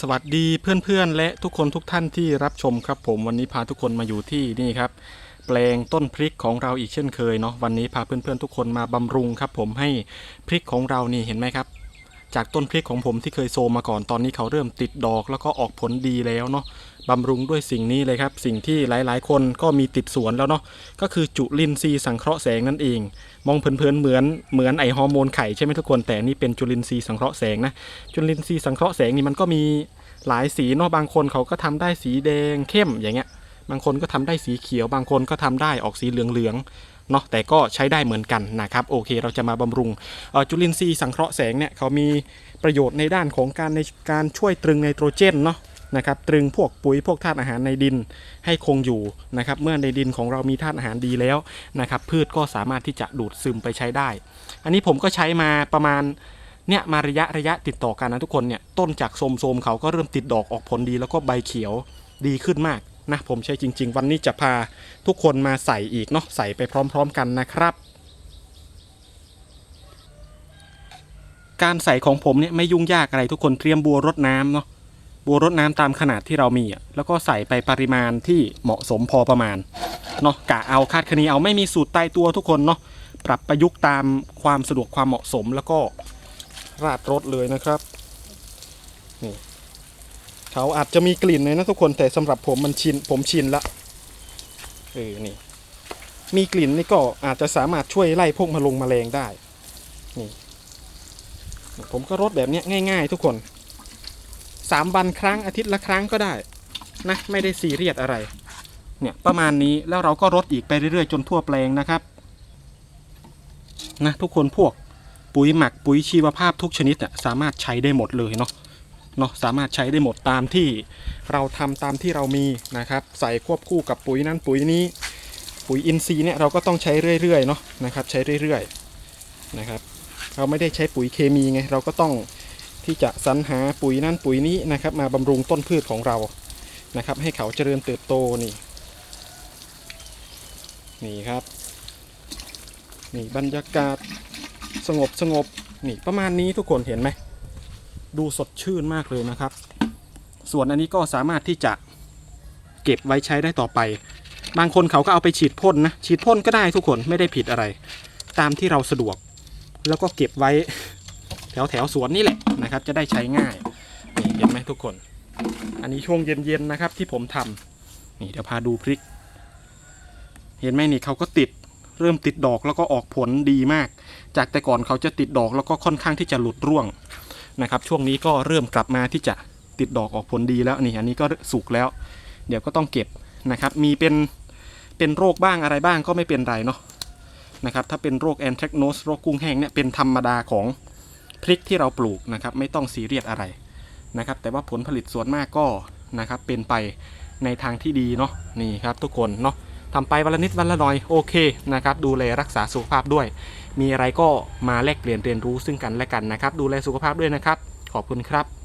สวัสดีเพื่อนๆ และทุกคนทุกท่านที่รับชมครับผมวันนี้พาทุกคนมาอยู่ที่นี่ครับ แปลงต้นพริกของเราอีกเช่นเคยเนาะวันนี้พาเพื่อนๆทุกคนมาบำรุงครับ ผมให้พริกของเรานี่เห็นไหมครับ จากต้นพริกของผมที่เคยโซมมาก่อนตอนนี้เขาเริ่มติดดอกแล้วก็ออกผลดีแล้วเนาะ บำรุงด้วยสิ่งนี้เลยครับ สิ่งที่หลายๆ คนก็มีติดสวนแล้วเนาะก็คือจุลินทรีย์สังเคราะห์แสงนั่นเอง มองเพลินๆเหมือนเหมือนไอฮอร์โมนไข่ใช่ไหมทุกคนแต่นี่เป็นจุลินทรีย์สังเคราะห์แสงนะจุลินทรีย์สังเคราะห์แสงนี่มันก็มีหลายสีเนาะบางคนเขาก็ทำได้สีแดงเข้มอย่างเงี้ย บางคนก็ทำได้สีเขียว บางคนก็ทำได้ออกสีเหลืองๆเนาะแต่ก็ใช้ได้เหมือนกันนะครับโอเค เราจะมาบำรุงจุลินทรีย์สังเคราะห์แสงเนี่ยเขามีประโยชน์ในด้านของการในการช่วยตรึงไนโตรเจนเนาะ นะครับตรึงพวกปุ๋ยพวกธาตุอาหารในดินให้คงอยู่นะครับเมื่อในดินของเรามีธาตุอาหารดีแล้วนะครับพืชก็สามารถที่จะดูดซึมไปใช้ได้ อันนี้ผมก็ใช้มาประมาณเนี่ยมาระยะระยะติดต่อกันนะทุกคนเนี่ยต้นจากโสมๆเขาก็เริ่มติดดอกออกผลดีแล้วก็ใบเขียวดีขึ้นมากนะผมใช้จริง ๆ วันนี้จะพาทุกคนมาใส่อีกเนาะใส่ไปพร้อม ๆ กันนะครับ การใส่ของผมเนี่ยไม่ยุ่งยากอะไรทุกคนเตรียมบัวรดน้ำเนาะ บัวรดน้ำตามขนาดที่เรามีอะแล้วก็ใส่ไปปริมาณที่เหมาะสมพอประมาณเนาะกะเอาคาดคะเนเอาไม่มีสูตรตายตัวทุกคนเนาะปรับประยุกต์ตามความสะดวกความเหมาะสมแล้วก็ราดรสเลยนะครับนี่เขาอาจจะมีกลิ่นเลยนะทุกคนแต่สำหรับผมมันชินผมชินละเออนี่มีกลิ่นนี่ก็อาจจะสามารถช่วยไล่พวกมะลงแมลงได้นี่ผมก็รดแบบนี้ง่าย ๆ ทุกคน สามวันครั้งอาทิตย์ละครั้งก็ได้นะไม่ได้ซีเรียสอะไรเนี่ยประมาณนี้แล้วเราก็รดอีกไปเรื่อยๆ จนทั่วแปลงนะครับนะทุกคนพวกปุ๋ยหมักปุ๋ยชีวภาพทุกชนิดอะสามารถใช้ได้หมดเลยเนาะเนาะสามารถใช้ได้หมดตามที่เราทำตามที่เรามีนะครับ ใส่ควบคู่กับปุ๋ยนั้นปุ๋ยนี้ ปุ๋ยอินทรีย์เนี่ยเราก็ต้องใช้เรื่อยๆเนาะนะครับ ใช้เรื่อยๆนะครับ เราไม่ได้ใช้ปุ๋ยเคมีไงเราก็ต้อง ที่จะสรรหาปุ๋ยนั่นปุ๋ยนี้นะครับ มาบำรุงต้นพืชของเรานะครับ ให้เขาเจริญเติบโตนี่นี่ครับนี่บรรยากาศสงบสงบนี่ประมาณนี้ทุกคนเห็นไหมดูสดชื่นมากเลยนะครับ ส่วนอันนี้ก็สามารถที่จะเก็บไว้ใช้ได้ต่อไป บางคนเขาก็เอาไปฉีดพ่นนะฉีดพ่นก็ได้ทุกคนไม่ได้ผิดอะไร ตามที่เราสะดวก แล้วก็เก็บไว้ แถวแถวสวนนี่แหละนะครับ จะได้ใช้ง่ายนี่เห็นไหมทุกคน อันนี้ช่วงเย็นๆนะครับที่ผมทำนี่เดี๋ยวพาดูพริก เห็นไหมนี่เขาก็ติดเริ่มติดดอกแล้วก็ออกผลดีมาก จากแต่ก่อนเขาจะติดดอกแล้วก็ค่อนข้างที่จะหลุดร่วงนะครับ ช่วงนี้ก็เริ่มกลับมาที่จะติดดอกออกผลดีแล้วนี่อันนี้ก็สุกแล้ว เดี๋ยวก็ต้องเก็บนะครับ มีเป็นเป็นโรคบ้างอะไรบ้างก็ไม่เป็นไรเนาะนะครับ ถ้าเป็นโรคแอนแทรกโนสโรคกุ้งแห้งเนี่ยเป็นธรรมดาของ พริกที่เราปลูกนะครับไม่ต้องซีเรียสอะไรนะครับ แต่ว่าผลผลิตส่วนมากก็นะครับเป็นไปในทางที่ดีเนาะนี่ครับทุกคนเนาะทำไปวันละนิดวันละหน่อยโอเคนะครับดูแลรักษาสุขภาพด้วย มีอะไรก็มาแลกเปลี่ยนเรียนรู้ซึ่งกันและกันนะครับ ดูแลสุขภาพด้วยนะครับ ขอบคุณครับ